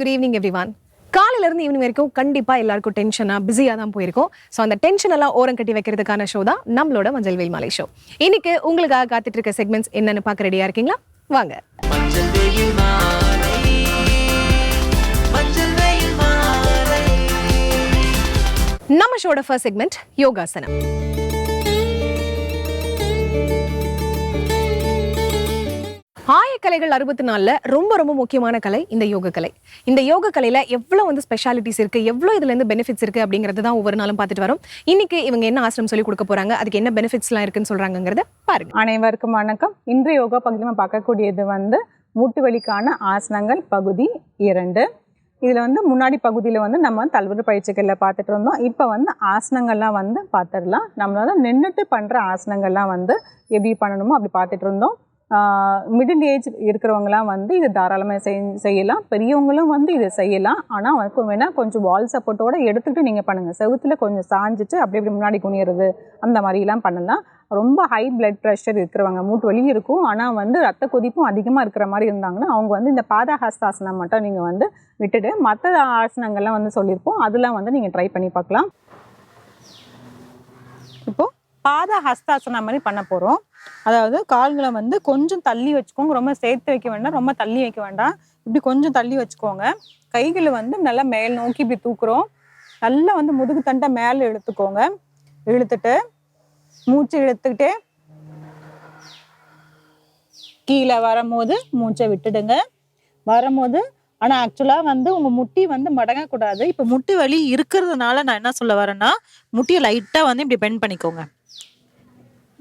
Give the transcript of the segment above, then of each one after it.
Good evening everyone காலையில இருந்து evening வரைக்கும் கண்டிப்பா எல்லாருக்கும் டென்ஷனா பிஸியா தான் போயிருக்கும். ஸோ அந்த டென்ஷன் எல்லாம் ஓரம் கட்டி வைக்கிறதுக்கான ஷோ தான் நம்மளோட மஞ்சள் வெயில் மாலை ஷோ இன்னைக்கு உங்களுக்காக காத்துட்டு இருக்க செக்மெண்ட்ஸ் என்னன்னு பார்க்க ரெடியா இருக்கீங்களா? வாங்க. நம்ம ஷோட ஃபர்ஸ்ட் செக்மெண்ட் யோகாசனம். ஆயக்கலைகள் அறுபத்தி நாலில் ரொம்ப ரொம்ப முக்கியமான கலை இந்த யோக கலை இந்த யோக கலையில் எவ்வளோ வந்து ஸ்பெஷாலிட்டிஸ் இருக்குது எவ்வளோ இதுலேருந்து பெனிஃபிட்ஸ் இருக்குது அப்படிங்கிறது தான் ஒவ்வொரு நாளும் பார்த்துட்டு வரோம். இன்னைக்கு இவங்க என்ன ஆசிரம் சொல்லி கொடுக்க போகிறாங்க அதுக்கு என்ன பெனிஃபிட்ஸ்லாம் இருக்குன்னு சொல்கிறாங்கிறத பாருங்க. அனைவருக்கும் வணக்கம். இன்று யோகா பகுதியில் நம்ம பார்க்கக்கூடியது வந்து மூட்டு வலிக்கான ஆசனங்கள் பகுதி இரண்டு. இதில் வந்து முன்னாடி பகுதியில் வந்து நம்ம தல்வரு பயிற்சிகளில் பார்த்துட்டு இருந்தோம். இப்போ வந்து ஆசனங்கள்லாம் வந்து பார்த்துடலாம். நம்மளால் நின்றுட்டு பண்ணுற ஆசனங்கள்லாம் வந்து எப்படி பண்ணணுமோ அப்படி பார்த்துட்டு இருந்தோம். மிடில் ஏஜ் இருக்கிறவங்களாம் வந்து இது தாராளமாக செய் செய்யலாம். பெரியவங்களும் வந்து இதை செய்யலாம். ஆனால் வந்து வேணால் கொஞ்சம் வால் சப்போர்ட்டோடு எடுத்துக்கிட்டு நீங்கள் பண்ணுங்கள் செவுத்துல கொஞ்சம் சாஞ்சிட்டு அப்படி இப்படி முன்னாடி குனியிறது அந்த மாதிரிலாம் பண்ணலாம். ரொம்ப ஹை பிளட் ப்ரெஷர் இருக்கிறவங்க மூட்டு வலி இருக்கும். ஆனால் வந்து ரத்த கொதிப்பும் அதிகமாக இருக்கிற மாதிரி இருந்தாங்கன்னா அவங்க வந்து இந்த பாதஹஸ்தாசனம் மட்டும் நீங்கள் வந்து விட்டுட்டு மற்ற ஆசனங்கள்லாம் வந்து சொல்லியிருப்போம். அதெல்லாம் வந்து நீங்கள் ட்ரை பண்ணி பார்க்கலாம். இப்போது பாத ஹஸ்தாசனம் மாதிரி பண்ண போகிறோம் அதாவது கால்களை வந்து கொஞ்சம் தள்ளி வச்சுக்கோங்க. ரொம்ப சேர்த்து வைக்க வேண்டாம். ரொம்ப தள்ளி வைக்க வேண்டாம். இப்படி கொஞ்சம் தள்ளி வச்சுக்கோங்க. கைகளை வந்து நல்லா மேல் நோக்கி இப்படி தூக்குறோம். நல்லா வந்து முதுகு தண்டை மேலே இழுத்துக்கோங்க. இழுத்துட்டு மூச்சு இழுத்துக்கிட்டே கீழே வரும்போது மூச்சை விட்டுடுங்க. வரும்போது ஆனால் ஆக்சுவலாக வந்து உங்கள் முட்டி வந்து மடங்கக்கூடாது. இப்போ முட்டி வலி இருக்கிறதுனால நான் என்ன சொல்ல வரேன்னா முட்டியை லைட்டாக வந்து இப்படி பெண்ட் பண்ணிக்கோங்க.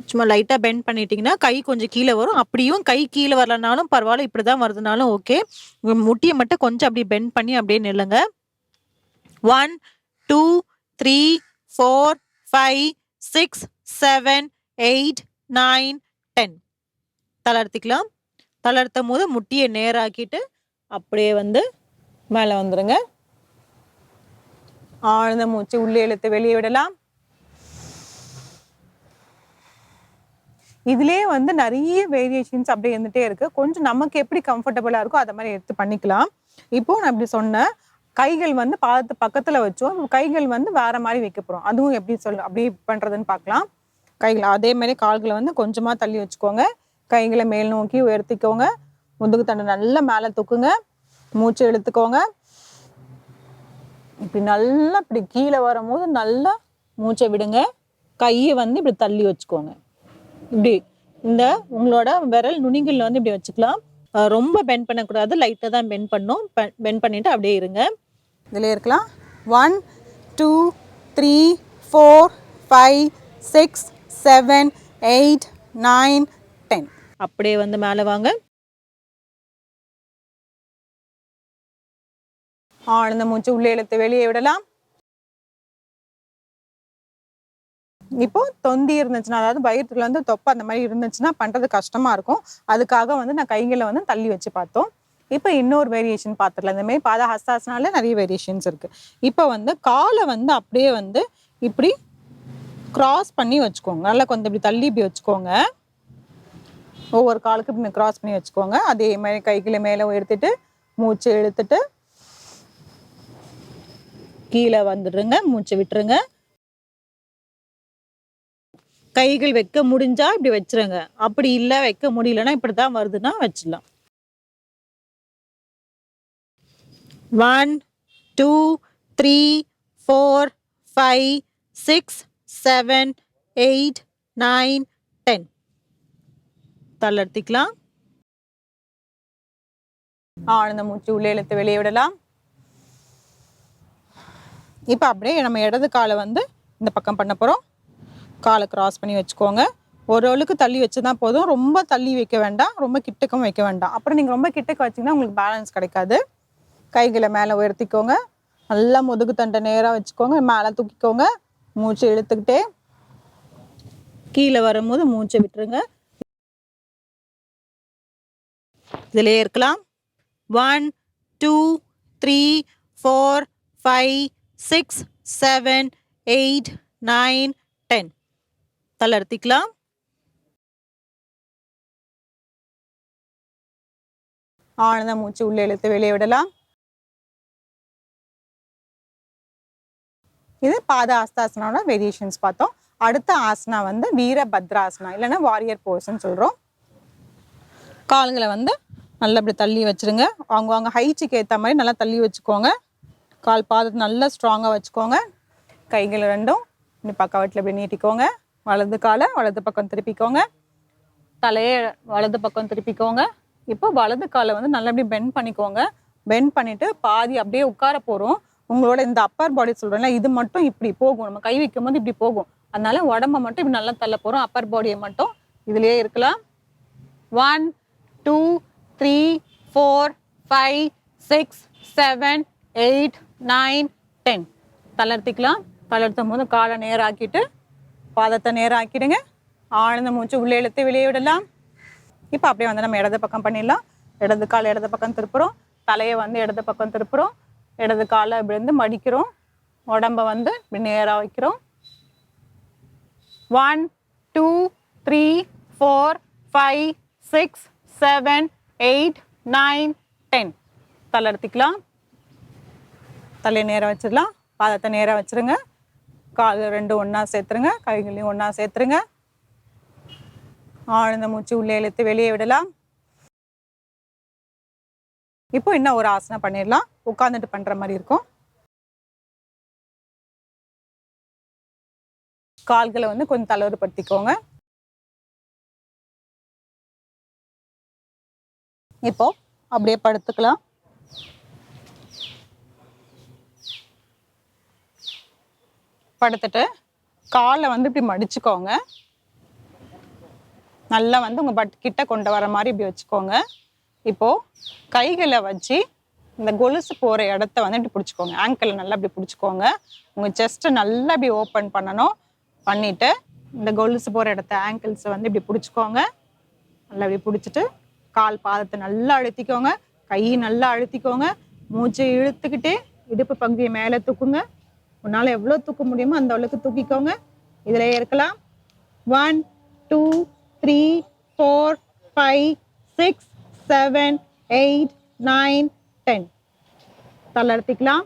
சும்மா லைட்டாக பெண்ட் பண்ணிட்டீங்கன்னா கை கொஞ்சம் கீழே வரும். அப்படியும் கை கீழே வரலனாலும் பரவாயில்ல இப்படி தான் வருதுனாலும் ஓகே முட்டியை மட்டும் கொஞ்சம் அப்படி பெண்ட் பண்ணி அப்படியே நில்லுங்க. One two three four five six seven eight nine ten தளர்த்திக்கலாம் தளர்த்தும் போது முட்டியை நேராக்கிட்டு அப்படியே வந்து மேலே வந்துடுங்க ஆழ்ந்த மூச்சு உள்ளே இழுத்து வெளியே விடலாம். இதுலயே வந்து நிறைய வேரியேஷன்ஸ் அப்படியே இருந்துகிட்டே இருக்கு. கொஞ்சம் நமக்கு எப்படி கம்ஃபர்டபுளா இருக்கோ அதை மாதிரி எடுத்து பண்ணிக்கலாம். இப்போ நான் இப்படி சொன்னேன் கைகள் வந்து பாதத்து பக்கத்துல வச்சோம். கைகள் வந்து வேற மாதிரி வைக்க போறோம். அதுவும் எப்படி சொல் அப்படி பண்றதுன்னு பார்க்கலாம். கைகள் அதே மாதிரி கால்களை வந்து கொஞ்சமா தள்ளி வச்சுக்கோங்க. கைகளை மேல் நோக்கி உயர்த்திக்கோங்க. முதுகு தண்டை நல்லா மேலே தூக்குங்க. மூச்சு இழுத்துக்கோங்க. இப்படி நல்லா இப்படி கீழே வரும்போது நல்லா மூச்சை விடுங்க. கையை வந்து இப்படி தள்ளி வச்சுக்கோங்க. இப்படி இந்த உங்களோட விரல் நுனிகள் வந்து இப்படி வச்சுக்கலாம். ரொம்ப பெண்ட் பண்ணக்கூடாது. லைட்டாக தான் பெண்ட் பண்ணும். பெண்ட் பண்ணிட்டு அப்படியே இருங்க. இதில் இருக்கலாம். One two three four five six seven eight nine ten அப்படியே வந்து மேலே வாங்க. ஆழ்ந்த மூச்சு உள்ளே இழுத்து வெளியே விடலாம். இப்போ தொந்தி இருந்துச்சுன்னா அதாவது வயிற்றுல வந்து தொப்பை அந்த மாதிரி இருந்துச்சுன்னா பண்றது கஷ்டமா இருக்கும். அதுக்காக வந்து நான் கைகளை வந்து தள்ளி வச்சு பார்த்தோம். இப்போ இன்னொரு வேரியேஷன் பார்த்துக்கலாம். இந்த மாதிரி பாத ஹஸ்தாசனால நிறைய வேரியேஷன்ஸ் இருக்கு. இப்போ வந்து காலை வந்து அப்படியே வந்து இப்படி கிராஸ் பண்ணி வச்சுக்கோங்க. நல்லா கொஞ்சம் இப்படி தள்ளி இப்படி வச்சுக்கோங்க. ஒவ்வொரு காலுக்கு இப்படி கிராஸ் பண்ணி வச்சுக்கோங்க. அதே மாதிரி கைகளை மேலே உயர்த்திட்டு மூச்சு இழுத்துட்டு கீழே வந்துடுங்க மூச்சு விட்டுருங்க. கைகள் வைக்க முடிஞ்சால் இப்படி வச்சிருங்க. அப்படி இல்லை வைக்க முடியலன்னா இப்படி தான் வருதுன்னா வச்சிடலாம். One two three four five six seven eight nine ten தளர்த்திக்கலாம் ஆனந்த மூச்சு உள்ளே இழுத்து வெளியே விடலாம். இப்போ அப்படியே நம்ம இடது காலை வந்து இந்த பக்கம் பண்ண போகிறோம் காலை கிராஸ் பண்ணி வச்சுக்கோங்க. ஒரு அளவுக்கு தள்ளி வச்சு தான் போதும். ரொம்ப தள்ளி வைக்க வேண்டாம். ரொம்ப கிட்டக்கும் வைக்க வேண்டாம். அப்புறம் நீங்கள் ரொம்ப கிட்டக்க வச்சிங்கன்னா உங்களுக்கு பேலன்ஸ் கிடைக்காது. கைகளை மேலே உயர்த்திக்கோங்க. நல்லா முதுகு தண்டை நேராக வச்சுக்கோங்க. மேலே தூக்கிக்கோங்க. மூச்சு இழுத்துக்கிட்டே கீழே வரும்போது மூச்சை விட்டுருங்க. இதிலே இருக்கலாம். One two three four five six seven eight nine ten தளர்த்திக்கலாம். ஆனந்த மூச்சு உள்ளே இழுத்து வெளியே விடலாம். இது பாத ஆஸ்தாசனோட வேரியேஷன்ஸ் பார்த்தோம். அடுத்த ஆசனா வந்து வீரபத்ராசனா இல்லைன்னா வாரியர் போர்ஸ்ன்னு சொல்கிறோம் கால்களை வந்து நல்லா இப்படி தள்ளி வச்சுருங்க. அவங்க அவங்க ஹைச்சுக்கு ஏற்ற மாதிரி நல்லா தள்ளி வச்சுக்கோங்க. கால் பாதத்தை நல்லா ஸ்ட்ராங்காக வச்சுக்கோங்க. கைகள் ரெண்டும் இப்படி பக்கவாட்டில் இப்படி நீட்டிக்கோங்க. வலது காலை வலது பக்கம் திருப்பிக்கோங்க. தலையை வலது பக்கம் திருப்பிக்கோங்க. இப்போ வலது காலை வந்து நல்லா பெண்ட் பண்ணிக்கோங்க. பெண்ட் பண்ணிட்டு பாதி அப்படியே உட்கார போகிறோம் உங்களோட இந்த அப்பர் பாடி சொல்கிறோம்ல இது மட்டும் இப்படி போகும். நம்ம கை வைக்கும் போது இப்படி போகும். அதனால உடம்ப மட்டும் இப்படி நல்லா தள்ள போகிறோம் அப்பர் பாடியை மட்டும் இதுலயே இருக்கலாம். One two three four five six seven eight nine ten தளர்த்திக்கலாம். தளர்த்தும் போது காலை நேராக்கிட்டு பாதத்தை நேராக்கிடுங்க. ஆழ்ந்த மூச்சு உள்ளே இழுத்து வெளியே விடலாம். இப்போ அப்படியே வந்து நம்ம இடது பக்கம் பண்ணிடலாம். இடது கால் இடது பக்கம் திருப்புறோம். தலையை வந்து இடது பக்கம் திருப்புறோம். இடது காலை இப்படி இருந்து மடிக்கிறோம். உடம்ப வந்து இப்படி நேராக வைக்கிறோம். One two three four five six seven eight nine ten தளர்த்திக்கலாம் தலையை நேராக வச்சிடலாம். பாதத்தை நேராக வச்சிருங்க. கால் ரெண்டும் ஒன்றா சேர்த்துருங்க கைகளையும் ஒன்றா சேர்த்துருங்க. ஆழ்ந்த மூச்சு உள்ளே இழுத்து வெளியே விடலாம். இப்போ இன்னும் ஒரு ஆசனம் பண்ணிடலாம். உட்காந்துட்டு பண்ற மாதிரி இருக்கும். கால்களை வந்து கொஞ்சம் தளர்வுபடுத்திக்கோங்க. இப்போ அப்படியே படுத்துக்கலாம். படுத்துட்டு காலை வந்து இப்படி மடிச்சுக்கோங்க. நல்லா வந்து உங்கள் பட் கிட்ட கொண்டு வர மாதிரி இப்படி வச்சுக்கோங்க. இப்போது கைகளை வச்சு இந்த கொலுசு போகிற இடத்த வந்து இப்படி பிடிச்சிக்கோங்க. ஆங்கிள் நல்லா இப்படி பிடிச்சிக்கோங்க. உங்கள் செஸ்ட்டை நல்லா இப்படி ஓப்பன் பண்ணணும். பண்ணிவிட்டு இந்த கொலுசு போகிற இடத்த ஆங்கிள்ஸை வந்து இப்படி பிடிச்சிக்கோங்க. நல்லா இப்படி பிடிச்சிட்டு கால் பாதத்தை நல்லா அழுத்திக்கோங்க. கை நல்லா அழுத்திக்கோங்க. மூச்சை இழுத்துக்கிட்டே இடுப்பு பகுதியை மேலே தூக்குங்க. உன்னால எவ்வளோ தூக்க முடியுமோ அந்த அளவுக்கு தூக்கிக்கோங்க. இதில் இருக்கலாம். One two three four five six seven eight nine ten தளர்த்திக்கலாம்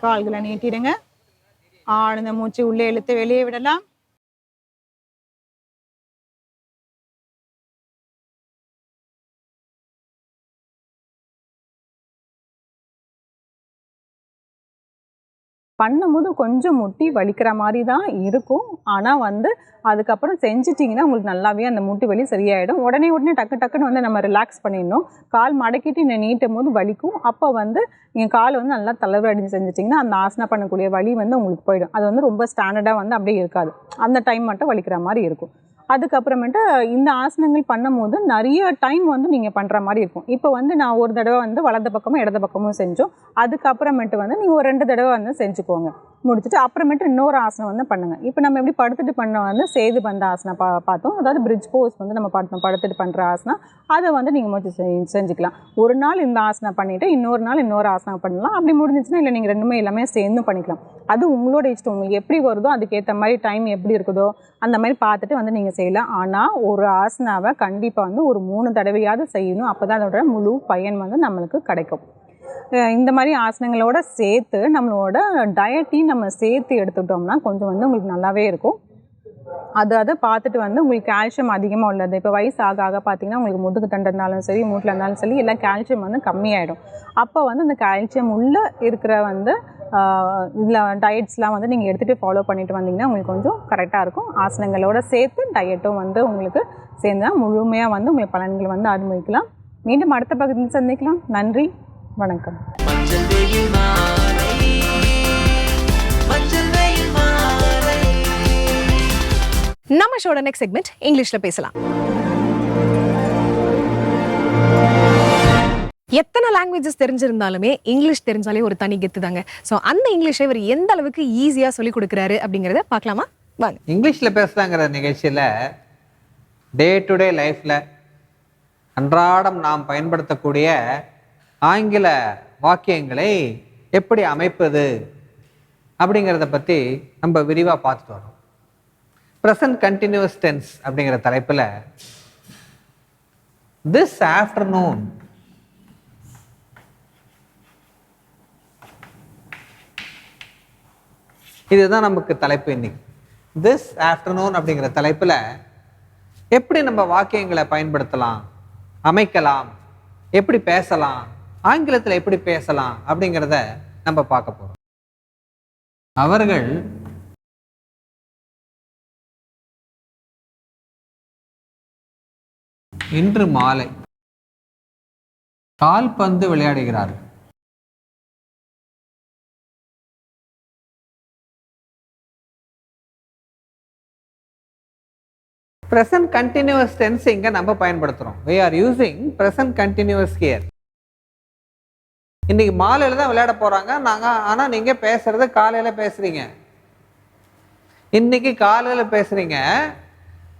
கால்களை நீட்டிடுங்க. ஆழ்ந்த மூச்சு உள்ளே இழுத்து வெளியே விடலாம். பண்ணும்போது கொஞ்சம் முட்டி வலிக்கிற மாதிரி தான் இருக்கும். ஆனால் வந்து அதுக்கப்புறம் செஞ்சிட்டிங்கன்னா உங்களுக்கு நல்லாவே அந்த முட்டி வலி சரியாயிடும். உடனே உடனே டக்கு டக்குன்னு வந்து நம்ம ரிலாக்ஸ் பண்ணிடணும். கால் மடக்கிட்டு இன்னும் நீட்டும் போது வலிக்கும். அப்போ வந்து நீங்கள் கால் வந்து நல்லா தளர்வு அடிஞ்சு செஞ்சிட்டிங்கன்னா அந்த ஆசனா பண்ணக்கூடிய வலி வந்து உங்களுக்கு போயிடும். அது வந்து ரொம்ப ஸ்டாண்டர்டாக வந்து அப்படியே இருக்காது. அந்த டைம் மட்டும் வலிக்கிற மாதிரி இருக்கும். அதுக்கப்புறமேட்டு இந்த ஆசனங்கள் பண்ணும்போது நிறைய டைம் வந்து நீங்கள் பண்ணுற மாதிரி இருக்கும். இப்போ வந்து நான் ஒரு தடவை வந்து வலது பக்கமும் இடது பக்கமும் செஞ்சோம். அதுக்கப்புறமேட்டு வந்து நீங்கள் ஒரு ரெண்டு தடவை வந்து செஞ்சுக்கோங்க. முடிச்சுட்டு அப்புறமேட்டு இன்னொரு ஆசனம் வந்து பண்ணுங்கள் இப்போ நம்ம எப்படி படுத்துட்டு பண்ண வந்து சேது பந்த ஆசனம் பா பார்த்தோம். அதாவது பிரிட்ஜ் போஸ் வந்து நம்ம பார்த்தோம் படுத்துட்டு பண்ணுற ஆசனம் அதை வந்து நீங்கள் முடிச்சு செ- செஞ்சுக்கலாம். ஒரு நாள் இந்த ஆசனம் பண்ணிவிட்டு இன்னொரு நாள் இன்னொரு ஆசனம் பண்ணலாம். அப்படி முடிஞ்சிச்சுன்னா இல்லை நீங்கள் ரெண்டுமே எல்லாமே சேர்ந்து பண்ணிக்கலாம். அது உங்களோட இஷ்டம். உங்களுக்கு எப்படி வருதோ அதுக்கேற்ற மாதிரி டைம் எப்படி இருக்குதோ அந்த மாதிரி பார்த்துட்டு வந்து நீங்கள் செய்யலாம். ஆனால் ஒரு ஆசனாவை கண்டிப்பாக வந்து ஒரு மூணு தடவையாவது செய்யணும். அப்போ தான் அதோட முழு பயன் வந்து நம்மளுக்கு கிடைக்கும். இந்த மாதிரி ஆசனங்களோட சேர்த்து நம்மளோட டயட்டையும் நம்ம சேர்த்து எடுத்துக்கிட்டோம்னா கொஞ்சம் வந்து உங்களுக்கு நல்லாவே இருக்கும். அது அதை பார்த்துட்டு வந்து உங்களுக்கு கால்சியம் அதிகமாக உள்ளது. இப்போ வயசு ஆக ஆக பார்த்தீங்கன்னா உங்களுக்கு முதுகு தண்டனாலும் இருந்தாலும் சரி மூட்டில் இருந்தாலும் சரி எல்லாம் கால்சியம் வந்து கம்மியாயிடும். அப்போ வந்து அந்த கால்சியம் உள்ளே இருக்கிற வந்து இதில் டயட்ஸ்லாம் வந்து நீங்கள் எடுத்துகிட்டு ஃபாலோ பண்ணிட்டு வந்தீங்கன்னா உங்களுக்கு கொஞ்சம் கரெக்டாக இருக்கும். ஆசனங்களோட சேர்த்து டயட்டும் வந்து உங்களுக்கு சேர்ந்தா முழுமையாக வந்து உங்களுக்கு பலன்கள் வந்து அனுபவிக்கலாம். மீண்டும் அடுத்த பகுதியில் சந்திக்கலாம். நன்றி. வணக்கம். நம்ம ஷோட நெக்ஸ்ட் செக்மெண்ட் இங்கிலீஷ்ல பேசலாம். எத்தனை லாங்குவேஜஸ் தெரிஞ்சிருந்தாலுமே இங்கிலீஷ் தெரிஞ்சாலே ஒரு தனி கெத்து தாங்க. ஸோ அந்த இங்கிலீஷை இவர் எந்த அளவுக்கு ஈஸியாக சொல்லி கொடுக்குறாரு அப்படிங்கிறத பார்க்கலாமா? வாங்க. இங்கிலீஷில் பேசுகிறாங்கிற நிகழ்ச்சியில் டே டு டே லைஃப்பில் அன்றாடம் நாம் பயன்படுத்தக்கூடிய ஆங்கில வாக்கியங்களை எப்படி அமைப்பது அப்படிங்கிறத பற்றி நம்ம விரிவாக பார்த்துட்டு வரோம். ப்ரெசன்ட் கண்டினியூஸ் டென்ஸ் அப்படிங்கிற தலைப்பில் திஸ் ஆஃப்டர்நூன் இதுதான் நமக்கு தலைப்பு இன்னைக்கு. திஸ் ஆஃப்டர்நூன் அப்படிங்கிற தலைப்பில் எப்படி நம்ம வாக்கியங்களை பயன்படுத்தலாம் அமைக்கலாம் எப்படி பேசலாம் ஆங்கிலத்தில் எப்படி பேசலாம் அப்படிங்கிறத நம்ம பார்க்க போகிறோம் அவர்கள் இன்று மாலை கால்பந்து விளையாடுகிறார்கள். ப்ரெசன்ட் கண்டினியூஸ் டென்ஸ் இங்கே நம்ம பயன்படுத்துகிறோம் we are using present continuous gear இன்றைக்கி மாலையில் தான் விளையாட போகிறாங்க நாங்கள் ஆனால் நீங்கள் பேசுகிறது காலையில் பேசுகிறீங்க இன்னைக்கு காலையில் பேசுகிறீங்க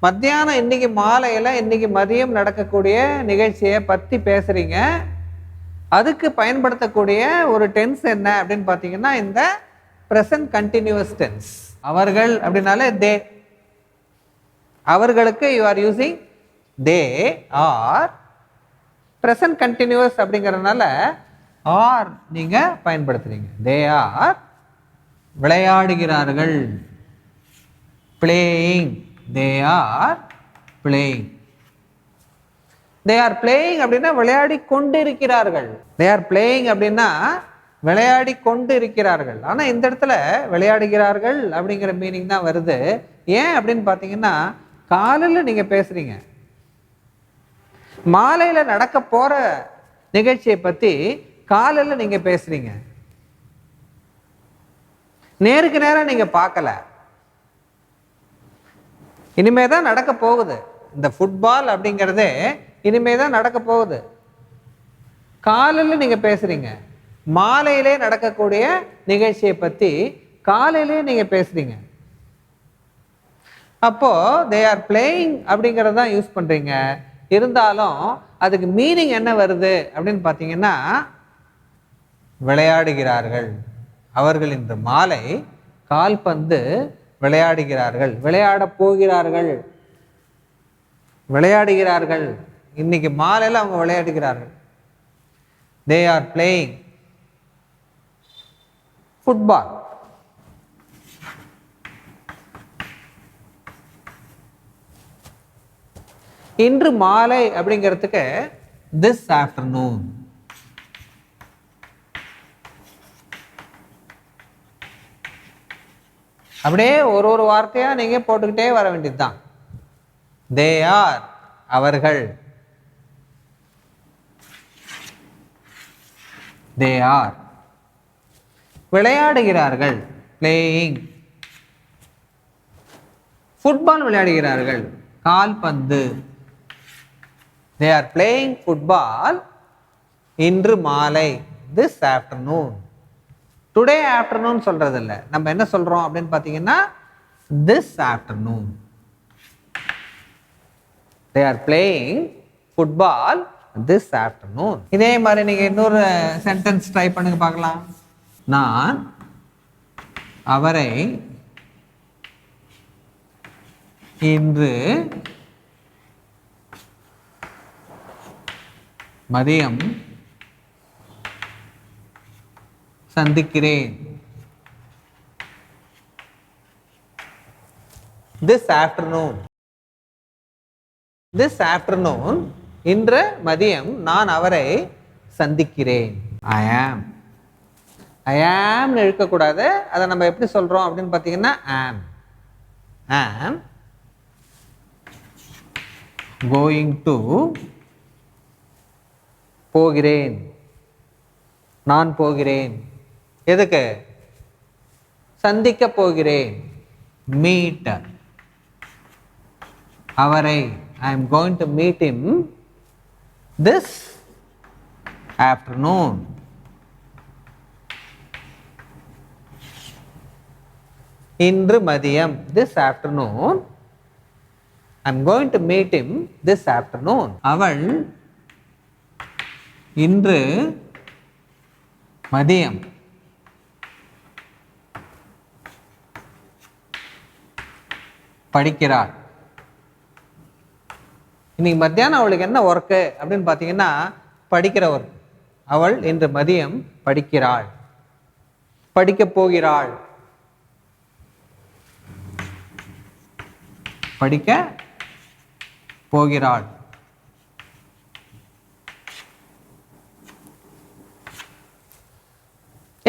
மத்தியானம் இன்னைக்கு மாலையில் இன்றைக்கி மதியம் நடக்கக்கூடிய நிகழ்ச்சியை பற்றி பேசுகிறீங்க அதுக்கு பயன்படுத்தக்கூடிய ஒரு டென்ஸ் என்ன அப்படின்னு பார்த்தீங்கன்னா இந்த ப்ரெசன்ட் கண்டினியூஸ் டென்ஸ் அவர்கள் அப்படின்னாலே தே அவர்களுக்கு you are using they are present continuous அப்படிங்கிறதுனால ஆர் நீங்கள் பயன்படுத்துகிறீங்க they are விளையாடுகிறார்கள். Playing they are playing they are playing அப்படின்னா விளையாடி கொண்டு இருக்கிறார்கள் தே ஆர் பிளேயிங் அப்படின்னா விளையாடி கொண்டு இருக்கிறார்கள் ஆனால் இந்த இடத்துல விளையாடுகிறார்கள் அப்படிங்கிற மீனிங் தான் வருது. ஏன் அப்படின்னு பார்த்தீங்கன்னா காலையில் நீங்க பேசுறீங்க. மாலையில நடக்க போற நிகழ்ச்சியை பத்தி காலையில் நீங்க பேசுகிறீங்க நேருக்கு நேரம் நீங்க பார்க்கல. இனிமே தான் நடக்க போகுது. இந்த ஃபுட்பால் அப்படிங்கிறதே இனிமே தான் நடக்க போகுது. காலையில் நீங்கள் பேசுகிறீங்க மாலையிலே நடக்கக்கூடிய நிகழ்ச்சியை பற்றி காலையிலே நீங்கள் பேசுகிறீங்க அப்போது தே ஆர் பிளேயிங் அப்படிங்கிறது தான் யூஸ் பண்ணுறீங்க இருந்தாலும் அதுக்கு மீனிங் என்ன வருது அப்படின்னு பார்த்தீங்கன்னா விளையாடுகிறார்கள். அவர்கள் இன்று மாலை கால்பந்து விளையாடுகிறார்கள். விளையாடப் போகிறார்கள். விளையாடுகிறார்கள். இன்னைக்கு மாலையில் அவங்க விளையாடுகிறார்கள். தே ஆர் பிளேயிங் ஃபுட்பால் இன்று மாலை அப்படிங்கிறதுக்கு திஸ் ஆஃப்டர்நூன் அப்படியே ஒரு ஒரு வார்த்தையா நீங்க போட்டுக்கிட்டே வர வேண்டியதுதான். தே ஆர் அவர்கள். தே ஆர் விளையாடுகிறார்கள். பிளேயிங் ஃபுட்பால் விளையாடுகிறார்கள். கால்பந்து. தே ஆர் பிளேயிங் ஃபுட்பால் இன்று மாலை திஸ் ஆஃப்டர்நூன் டுடே ஆஃப்டர்நூன் சொல்கிறது இல்லை நம்ம என்ன சொல்கிறோம் அப்படின்னு பார்த்தீங்கன்னா this afternoon they are playing football this afternoon இதே மாதிரி நீங்கள் இன்னொரு சென்டென்ஸ் ட்ரை பண்ணுங்க பார்க்கலாம். நான் அவரை இன்று மதியம் சந்திக்கிறேன். திஸ் ஆஃப்டர்நூன் திஸ் ஆஃப்டர்நூன் இன்று மதியம் நான் அவரை சந்திக்கிறேன். ஐ ஆம் ஐ ஆம்னு இழுக்கக்கூடாது. அதை நம்ம எப்படி சொல்கிறோம் அப்படின்னு பார்த்தீங்கன்னா ஆம் ஆம் கோயிங் டு போகிறேன். நான் போகிறேன். எதுக்கு? சந்திக்க போகிறேன். மீட் அவரை I am going to meet him this afternoon இன்று மதியம் this afternoon I am going to meet him this afternoon அவள் இன்று மதியம். படிக்கிறாள் இன்னைக்கு மத்தியானம் அவளுக்கு என்ன ஒர்க்கு அப்படின்னு பார்த்தீங்கன்னா படிக்கிற ஒர்க் அவள் இன்று மதியம் படிக்கிறாள். படிக்கப் போகிறாள். படிக்க போகிறாள்.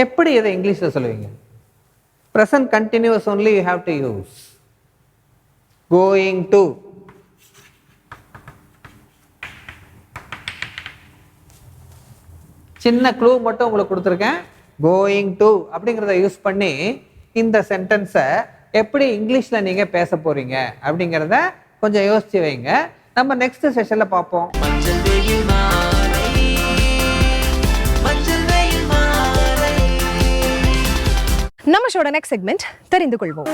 எப்படி இதை இங்கிலீஷில் சொல்லுவீங்க? Present continuous only you have to use going to சின்ன க்ளூ மட்டும் உங்களுக்கு கொடுத்துருக்கேன். கோயிங் டு அப்படிங்கிறத யூஸ் பண்ணி இந்த சென்டென்ஸை எப்படி இங்கிலீஷில் நீங்கள் பேச போகிறீங்க அப்படிங்கிறத கொஞ்சம் யோசிச்சு வைங்க. நம்ம நெக்ஸ்ட் செஷனில் பார்ப்போம். நம்ம ஷோட நெக்ஸ்ட் செக்மெண்ட் தெரிந்து கொள்வோம்.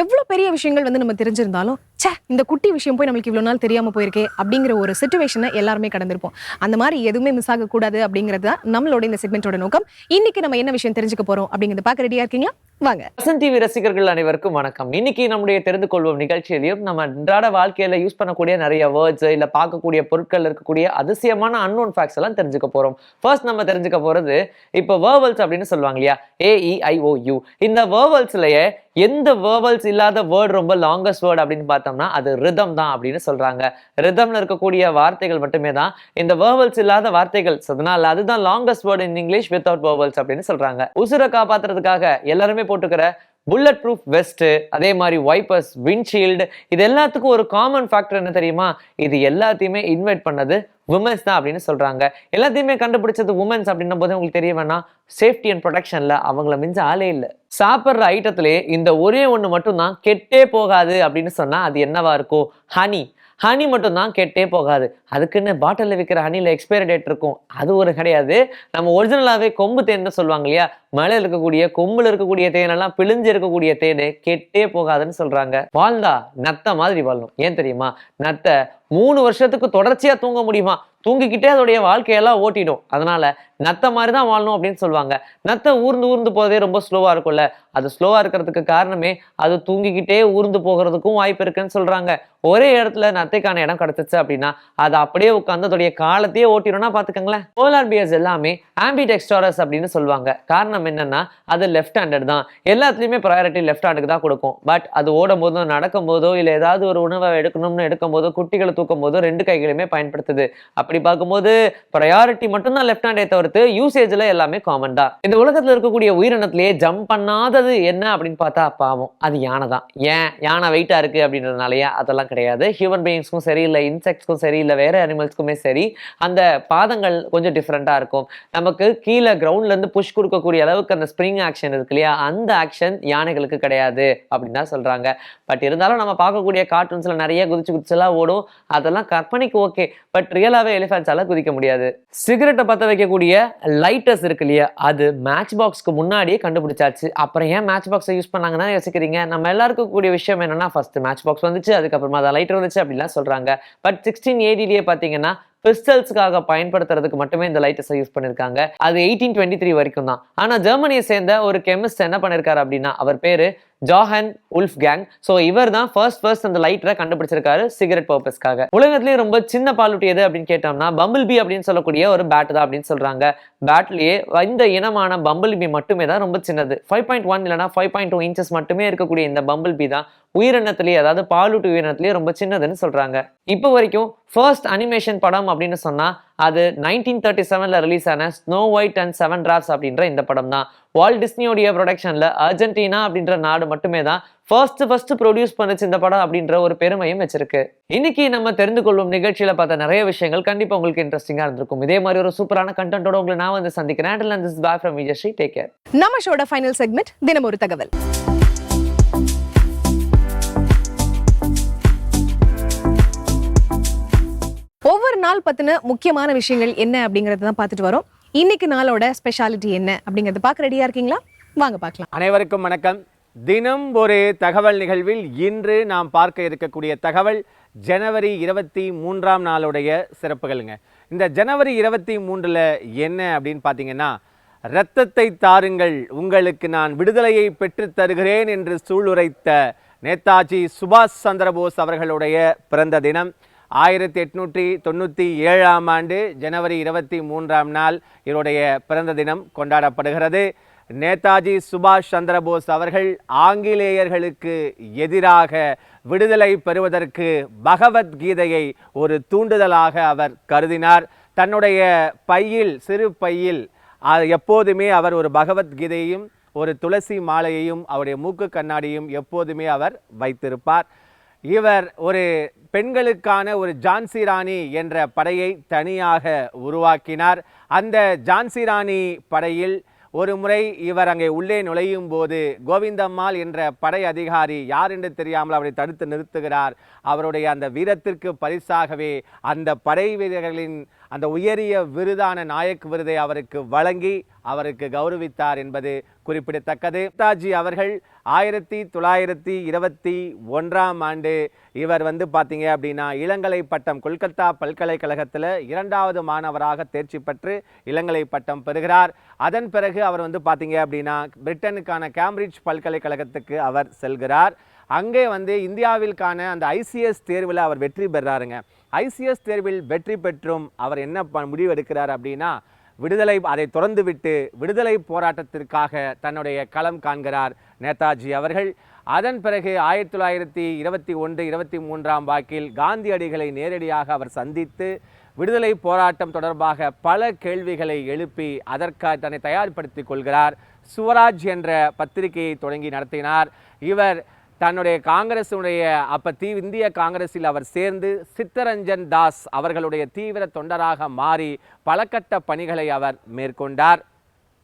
எவ்வளோ பெரிய விஷயங்கள் வந்து நம்ம தெரிஞ்சிருந்தாலும் ச்சே இந்த குட்டி விஷயம் போய் நம்மளுக்கு இவ்வளோ நாள் தெரியாமல் போயிருக்கே அப்படிங்கிற ஒரு சுச்சுவேஷனை எல்லாருமே கடந்திருப்போம். அந்த மாதிரி எதுவுமே மிஸ் ஆகக்கூடாது அப்படிங்கிறது தான் நம்மளோட இந்த செக்மெண்ட்டோட நோக்கம். இன்னைக்கு நம்ம என்ன விஷயம் தெரிஞ்சுக்க போறோம் அப்படிங்கிறத பார்க்க ரெடியாக இருக்கீங்களா? வாங்க. வசந்த் டிவி ரசிகர்கள் அனைவருக்கும் வணக்கம். இன்னைக்கு நம்முடைய தெரிந்து கொள்வோம் நிகழ்ச்சியிலையும் நம்ம அன்றாட வாழ்க்கையில யூஸ் பண்ணக்கூடிய நிறைய வேர்ட்ஸ் இல்ல பார்க்கக்கூடிய பொருட்கள் இருக்கக்கூடிய அதிசயமான அன்னோன் ஃபேக்ட்ஸ் எல்லாம் தெரிஞ்சுக்க போறோம். ஃபர்ஸ்ட் நம்ம தெரிஞ்சுக்க போறது இப்போ வேர்வல்ஸ் அப்படின்னு சொல்லுவாங்க இல்லையா? ஏஇஐஓயு இந்த வேர்வல்ஸ்லயே எந்த வேர்வல்ஸ் இல்லாத வேர்டு ரொம்ப லாங்கஸ்ட் வேர்டு அப்படின்னு பார்த்தா பார்த்தோம்னா அது ரிதம் தான் அப்படின்னு சொல்றாங்க. ரிதம்ல இருக்கக்கூடிய வார்த்தைகள் மட்டுமே தான் இந்த வேர்வல்ஸ் இல்லாத வார்த்தைகள். அதனால அதுதான் longest word in English without vowels அப்படின்னு சொல்றாங்க. உசுரை காப்பாத்துறதுக்காக எல்லாருமே போட்டுக்கிற புல்லட் ப்ரூஃப் வெஸ்ட்டு அதே மாதிரி வைப்பர்ஸ் விண்ட்ஷீல்டு இது எல்லாத்துக்கும் ஒரு காமன் ஃபேக்டர் என்ன தெரியுமா? இது எல்லாத்தையுமே இன்வைட் பண்ணது உமன்ஸ் தான் அப்படின்னு சொல்கிறாங்க எல்லாத்தையுமே கண்டுபிடிச்சது உமன்ஸ் அப்படின்னும் போது உங்களுக்கு தெரிய வேணாம். சேஃப்டி அண்ட் ப்ரொடெக்ஷனில் அவங்கள மிஞ்ச ஆளே இல்லை. சாப்பிட்ற ஐட்டத்திலே இந்த ஒரே ஒன்று மட்டும்தான் கெட்டே போகாது அப்படின்னு சொன்னால் அது என்னவா இருக்கும்? ஹனி ஹனி மட்டும்தான் கெட்டே போகாது. அதுக்குன்னு பாட்டிலில் விற்கிற ஹனியில் எக்ஸ்பைரி டேட் இருக்கும். அது ஒரு கிடையாது. நம்ம ஒரிஜினலாகவே கொம்பு தேன் சொல்லுவாங்க இல்லையா? மலையில் இருக்கக்கூடிய கொம்பில் இருக்கக்கூடிய தேனெல்லாம் பிழிஞ்சு இருக்கக்கூடிய தேன் கெட்டே போகாதுன்னு சொல்கிறாங்க வாழ்ந்தா நத்தை மாதிரி வாழணும் ஏன் தெரியுமா? நத்தை மூணு வருஷத்துக்கு தொடர்ச்சியாக தூங்க முடியுமா? தூங்கிக்கிட்டே அதோடைய வாழ்க்கையெல்லாம் ஓட்டிடும். அதனால நத்த மாதிரி தான் வாழணும் அப்படின்னு சொல்லுவாங்க. நத்தை ஊர்ந்து ஊர்ந்து போறதே ரொம்ப ஸ்லோவா இருக்கும்ல. அது ஸ்லோவா இருக்கிறதுக்கு காரணமே அது தூங்கிக்கிட்டே ஊர்ந்து போகிறதுக்கும் வாய்ப்பு இருக்குன்னு சொல்றாங்க. ஒரே இடத்துல நத்தைக்கான இடம் கிடச்சிச்சு அப்படின்னா அது அப்படியே உட்காந்து அதோடைய காலத்தையே ஓட்டிடும்னா பாத்துக்கோங்களேன் போலார் பியர்ஸ் எல்லாமே ஆம்பிடெக்ஸ்டாரஸ் அப்படின்னு சொல்லுவாங்க. காரணம் என்னன்னா அது லெஃப்ட் ஹேண்டட் தான். எல்லாத்துலயுமே ப்ரையாரிட்டி லெஃப்ட் ஹேண்டுக்கு தான் கொடுக்கும். பட் அது ஓடும் போதோ நடக்கும் போதோ இல்லை ஏதாவது ஒரு உணவை எடுக்கணும்னு எடுக்கும் போதோ குட்டிகளை தூக்கும் போதோ ரெண்டு கைகளையுமே பயன்படுத்துது. அப்படி பார்க்கும்போது ப்ரையாரிட்டி மட்டும்தான் லெஃப்ட் ஹேண்டை பொறுத்து யூசேஜ்ல எல்லாமே காமன் தான். இந்த உலகத்தில் இருக்கக்கூடிய உயிரினத்திலேயே ஜம்ப் பண்ணாதது என்ன அப்படின்னு பார்த்தா பாவம். அது யானை தான். ஏன்? யானை வெயிட்டாக இருக்கு அப்படின்றதுனாலயே அதெல்லாம் கிடையாது. ஹியூமன் பீயிங்ஸ்க்கும் சரி இல்லை இன்செக்ட்ஸ்க்கும் சரி இல்லை வேறு அனிமல்ஸ்க்குமே சரி அந்த பாதங்கள் கொஞ்சம் டிஃப்ரெண்ட்டாக இருக்கும். நமக்கு கீழே கிரவுண்ட்லேருந்து புஷ் கொடுக்கக்கூடிய அளவுக்கு அந்த ஸ்ப்ரிங் ஆக்ஷன் இருக்கு இல்லையா? அந்த ஆக்ஷன் யானைகளுக்கு கிடையாது அப்படின்னு தான் சொல்கிறாங்க பட் இருந்தாலும் நம்ம பார்க்கக்கூடிய கார்ட்டூன்ஸில் நிறைய குதிச்சு குதிச்செல்லாம் ஓடும். அதெல்லாம் கற்பனைக்கு ஓகே பட் ரியலாகவே எலிஃபென்ட்ஸால குதிக்க முடியாது. சிகரெட்டை பற்ற வைக்கக்கூடிய லைட்டர்ஸ் இருக்கு இல்லையா அது மேட்ச் பாக்ஸ்க்கு முன்னாடியே கண்டுபிடிச்சாச்சு. அப்புறம் ஏன் மேட்ச் பாக்ஸை யூஸ் பண்ணாங்கன்னா யோசிக்கிறீங்க? நம்ம எல்லாருக்கும் கூடிய விஷயம் என்னன்னா ஃபர்ஸ்ட் மேட்ச் பாக்ஸ் வந்துச்சு அதுக்கப்புறமா அதை லைட்டர் வந்துச்சு அப்படிலாம் சொல்றாங்க. பட் சிக்ஸ்டீன் ஏடிலேயே பார்த்தீங்கன்னா பிஸ்டல்ஸ்க்காக பயன்படுத்துறதுக்கு மட்டுமே இந்த லைட்டஸை யூஸ் பண்ணியிருக்காங்க அது எயிட்டீன் டுவெண்ட்டி த்ரீ வரைக்கும் தான். ஆனால் ஜெர்மனியை சேர்ந்த ஒரு கெமிஸ்ட் என்ன பண்ணியிருக்காரு அப்படின்னா அவர் பேர் ஜாஹன் உல்ஃப் கேங். ஸோ இவர் தான் ஃபர்ஸ்ட் ஃபர்ஸ்ட் அந்த லைட்டரை கண்டுபிடிச்சிருக்காரு சிகரெட் பர்பஸ்க்காக உலகத்திலேயே ரொம்ப சின்ன பாலூட்டி எது அப்படின்னு கேட்டோம்னா பம்பிள் பி அப்படின்னு சொல்லக்கூடிய ஒரு பேட் தான் அப்படின்னு சொல்றாங்க. பேட்லேயே இந்த இனமான பம்பிள் பி மட்டுமே தான் ரொம்ப சின்னது. ஃபைவ் பாயிண்ட் ஒன் இல்லைனா ஃபைவ் பாயிண்ட் டூ இன்ச்சஸ் மட்டுமே இருக்கக்கூடிய இந்த பம்பிள் பி தான் உயிரினத்திலேயே அதாவது பாலூட்டி உயிரினத்திலேயே ரொம்ப சின்னதுன்னு சொல்றாங்க. இப்போ வரைக்கும் ஃபர்ஸ்ட் அனிமேஷன் படம் அப்படின்னு சொன்னா அது நைன்டீன் தேர்ட்டி செவன்ல ரிலீஸ் ஆன Snow White and seven dwarfs அப்படின்ற இந்த படம் தான் வால் டிஸ்னியோடைய ப்ரொடக்ஷன்ல அர்ஜென்டினா அப்படின்ற நாடு மட்டுமே தான் ஃபர்ஸ்ட் ஃபர்ஸ்ட் ப்ரொடியூஸ் பண்ணுச்சு இந்த படம் அப்படின்ற ஒரு பெருமையும் வச்சிருக்கு. இன்னைக்கு நம்ம தெரிந்து கொள்ளும் நிகழ்ச்சியில பார்த்த நிறைய விஷயங்கள் கண்டிப்பா உங்களுக்கு இன்ட்ரெஸ்டிங்கா இருந்திருக்கும். இதே மாதிரி ஒரு சூப்பரான கண்டென்ட்டோட உங்களை நான் வந்து சந்திக்கிறேன். And this back from Vijayasri take care நம்ம ஷோட ஃபைனல் செக்மெண்ட் தினம் ஒரு தகவல். ஒவ்வொரு நாள் பத்தின முக்கியமான விஷயங்கள் என்ன அப்படிங்கறத தான் பார்த்துட்டு வரோம். இன்னைக்கு நாளோட ஸ்பெஷாலிட்டி என்ன அப்படிங்கறத பார்க்க ரெடியா இருக்கீங்களா? வாங்க பார்க்கலாம். அனைவருக்கும் வணக்கம். தினம் ஒரு தகவல் நிகழ்வில் இன்று நாம் பார்க்க இருக்கக்கூடிய தகவல் ஜனவரி இருபத்தி மூன்றாம் நாளுடைய சிறப்புகளுங்க. இந்த ஜனவரி இருபத்தி மூன்றில் என்ன அப்படின்னு பார்த்தீங்கன்னா இரத்தத்தை தாருங்கள் உங்களுக்கு நான் விடுதலையை பெற்றுத் தருகிறேன் என்று சூளுரைத்த நேதாஜி சுபாஷ் சந்திரபோஸ் அவர்களுடைய பிறந்த தினம். ஆயிரத்தி எட்நூற்றி தொண்ணூற்றி ஏழாம் ஆண்டு ஜனவரி இருபத்தி மூன்றாம் நாள் இவருடைய பிறந்த தினம் கொண்டாடப்படுகிறது. நேதாஜி சுபாஷ் சந்திரபோஸ் அவர்கள் ஆங்கிலேயர்களுக்கு எதிராக விடுதலை பெறுவதற்கு பகவத்கீதையை ஒரு தூண்டுதலாக அவர் கருதினார். தன்னுடைய பையில் சிறு பையில் எப்போதுமே அவர் ஒரு பகவத்கீதையையும் ஒரு துளசி மாலையையும் அவருடைய மூக்கு கண்ணாடியும் எப்போதுமே அவர் வைத்திருப்பார். இவர் ஒரு பெண்களுக்கான ஒரு ஜான்சி ராணி என்ற படையை தனியாக உருவாக்கினார். அந்த ஜான்சி ராணி படையில் ஒரு முறை இவர் அங்கே உள்ளே நுழையும் போது கோவிந்தம்மாள் என்ற படை அதிகாரி யார் என்று தெரியாமல் அவரை தடுத்து நிறுத்துகிறார். அவருடைய அந்த வீரத்திற்கு பரிசாகவே அந்த படை வீரர்களின் அந்த உயரிய விருதான நாயக் விருதை அவருக்கு வழங்கி அவருக்கு கௌரவித்தார் என்பது குறிப்பிடத்தக்கது. நேதாஜி அவர்கள் ஆயிரத்தி தொள்ளாயிரத்தி இருபத்தி ஒன்றாம் ஆண்டு இவர் வந்து பார்த்தீங்க அப்படின்னா இளங்கலை பட்டம் கொல்கத்தா பல்கலைக்கழகத்தில் இரண்டாவது மாணவராக தேர்ச்சி பெற்று இளங்கலை பட்டம் பெறுகிறார். அதன் பிறகு அவர் வந்து பார்த்தீங்க அப்படின்னா பிரிட்டனுக்கான கேம்பிரிட்ஜ் பல்கலைக்கழகத்துக்கு அவர் செல்கிறார். அங்கே வந்து இந்தியாவிற்கான அந்த ஐசிஎஸ் தேர்வில் அவர் வெற்றி பெறாருங்க. ஐசிஎஸ் தேர்வில் வெற்றி பெற்றும் அவர் என்ன ப- முடிவு எடுக்கிறார் அப்படின்னா விடுதலை அதை துறந்துவிட்டு விடுதலை போராட்டத்திற்காக தன்னுடைய களம் காண்கிறார் நேதாஜி அவர்கள். அதன் பிறகு ஆயிரத்தி தொள்ளாயிரத்தி இருபத்தி ஒன்று இருபத்தி மூன்றாம் வாக்கில் காந்தியடிகளை நேரடியாக அவர் சந்தித்து விடுதலை போராட்டம் தொடர்பாக பல கேள்விகளை எழுப்பி அதற்காக தன்னை தயார்படுத்திக் கொள்கிறார். சுவராஜ் என்ற பத்திரிகையை தொடங்கி நடத்தினார். இவர் தன்னுடைய காங்கிரசுடைய அப்போ தீ இந்திய காங்கிரஸில் அவர் சேர்ந்து சித்தரஞ்சன் தாஸ் அவர்களுடைய தீவிர தொண்டராக மாறி பலக்கட்ட பணிகளை அவர் மேற்கொண்டார்.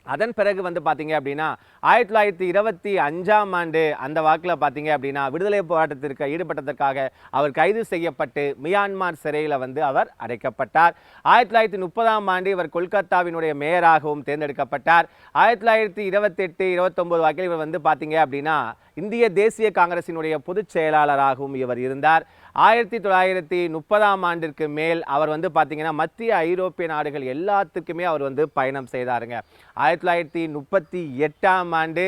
அதன் பிறகு வந்து பார்த்தீங்க அப்படின்னா ஆயிரத்தி தொள்ளாயிரத்தி இருபத்தி அஞ்சாம் ஆண்டு அந்த வாக்கில் பார்த்தீங்க அப்படின்னா விடுதலை போராட்டத்திற்கு ஈடுபட்டதற்காக அவர் கைது செய்யப்பட்டு மியான்மார் சிறையில் வந்து அவர் அடைக்கப்பட்டார். ஆயிரத்தி தொள்ளாயிரத்தி முப்பதாம் ஆண்டு இவர் கொல்கத்தாவினுடைய மேயராகவும் தேர்ந்தெடுக்கப்பட்டார். ஆயிரத்தி தொள்ளாயிரத்தி இருபத்தெட்டு இருபத்தொம்போது வாக்கில் இவர் வந்து பார்த்தீங்க அப்படின்னா இந்திய தேசிய காங்கிரசினுடைய பொதுச் செயலாளராகவும் இவர் இருந்தார். ஆயிரத்தி தொள்ளாயிரத்தி முப்பதாம் ஆண்டிற்கு மேல் அவர் வந்து பார்த்திங்கன்னா மத்திய ஐரோப்பிய நாடுகள் எல்லாத்துக்குமே அவர் வந்து பயணம் செய்தாருங்க. ஆயிரத்தி தொள்ளாயிரத்தி முப்பத்தி எட்டாம் ஆண்டு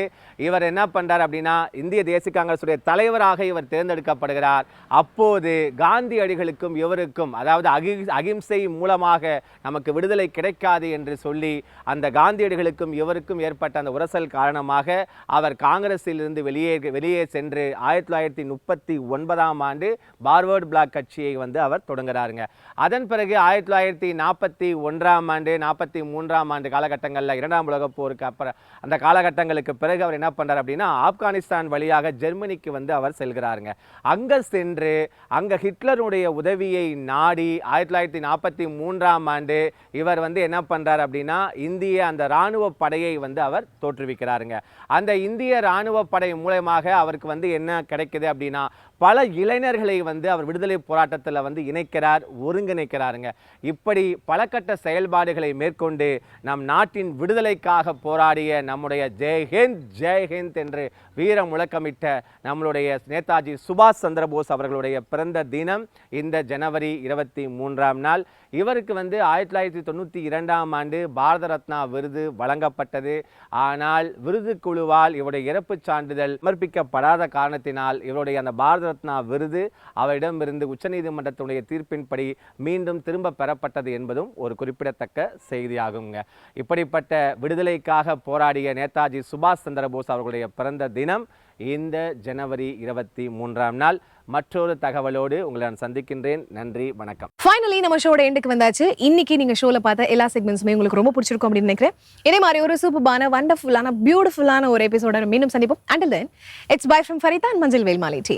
இவர் என்ன பண்ணுறார் அப்படின்னா இந்திய தேசிய காங்கிரசுடைய தலைவராக இவர் தேர்ந்தெடுக்கப்படுகிறார். அப்போது காந்தியடிகளுக்கும் இவருக்கும் அதாவது அகி அகிம்சை மூலமாக நமக்கு விடுதலை கிடைக்காது என்று சொல்லி அந்த காந்தியடிகளுக்கும் இவருக்கும் ஏற்பட்ட அந்த உரசல் காரணமாக அவர் காங்கிரஸிலிருந்து வெளியே வெளியே சென்று ஆயிரத்தி தொள்ளாயிரத்தி முப்பத்தி ஒன்பதாம் ஆண்டு பார்வர்டு பிளாக் கட்சியை வந்து அவர் தொடங்குறாருங்க. அதன் பிறகு ஆயிரத்தி தொள்ளாயிரத்தி நாற்பத்தி ஒன்றாம் ஆண்டு நாற்பத்தி மூன்றாம் ஆண்டு காலகட்டங்களில் இரண்டாம் உலகப் போருக்கு அப்புறம் அந்த காலகட்டங்களுக்கு பிறகு அவர் என்ன பண்ணுறார் அப்படின்னா ஆப்கானிஸ்தான் வழியாக ஜெர்மனிக்கு வந்து அவர் செல்கிறாருங்க. அங்கே சென்று அங்கே ஹிட்லருடைய உதவியை நாடி ஆயிரத்தி தொள்ளாயிரத்தி நாற்பத்தி மூன்றாம் ஆண்டு இவர் வந்து என்ன பண்ணுறார் அப்படின்னா இந்திய அந்த இராணுவ படையை வந்து அவர் தோற்றுவிக்கிறாருங்க. அந்த இந்திய இராணுவ படை மூலமாக அவருக்கு வந்து என்ன கிடைக்குது அப்படின்னா பல இளைஞர்களை வந்து அவர் விடுதலை போராட்டத்தில் வந்து இணைக்கிறார் ஒருங்கிணைக்கிறாருங்க. இப்படி பலகட்ட செயல்பாடுகளை மேற்கொண்டு நம் நாட்டின் விடுதலைக்காக போராடிய நம்முடைய ஜெய்ஹிந்த் ஜெய்ஹிந்த் என்று வீர முழக்கமிட்ட நம்மளுடைய நேதாஜி சுபாஷ் சந்திரபோஸ் அவர்களுடைய பிறந்த தினம் இந்த ஜனவரி இருபத்தி மூன்றாம் நாள். இவருக்கு வந்து ஆயிரத்தி தொள்ளாயிரத்தி தொண்ணூற்றி இரண்டாம் ஆண்டு பாரத ரத்னா விருது வழங்கப்பட்டது. ஆனால் விருது குழுவால் இவருடைய இறப்புச் சான்றிதழ் சமர்ப்பிக்கப்படாத காரணத்தினால் இவருடைய அந்த பாரத ரத்னா விருது அவரிடமிருந்து உச்சநீதிமன்றத்தினுடைய தீர்ப்பின்படி மீண்டும் திரும்ப பெறப்பட்டது என்பதும் ஒரு குறிப்பிடத்தக்க செய்தியாகுங்க. இப்படிப்பட்ட விடுதலைக்காக போராடிய நேதாஜி சுபாஷ் சந்திரபோஸ் அவர்களுடைய பிறந்த தினம் இந்த ஜனவரி இருபத்தி மூன்றாம் நாள் மற்றொரு தகவலோடு உங்களை நான் சந்திக்கின்றேன். நன்றி வணக்கம். ஃபைனலி நம்ம ஷோட எண்டுக்கு வந்தாச்சு. இன்னைக்கு நீங்க ஷோல பார்த்த எல்லா செக்மெண்ட்ஸுமே உங்களுக்கு ரொம்ப பிடிச்சிருக்கும் அப்படின்னு நினைக்கிறேன். இதே மாதிரி ஒரு சூப்பரான வண்டர்ஃபுல்லான பியூட்டிஃபுல்லான ஒரு எபிசோட மீண்டும் சந்திப்போம். Until then it's bye from Farida and மஞ்சள் வேல்மாலி டீ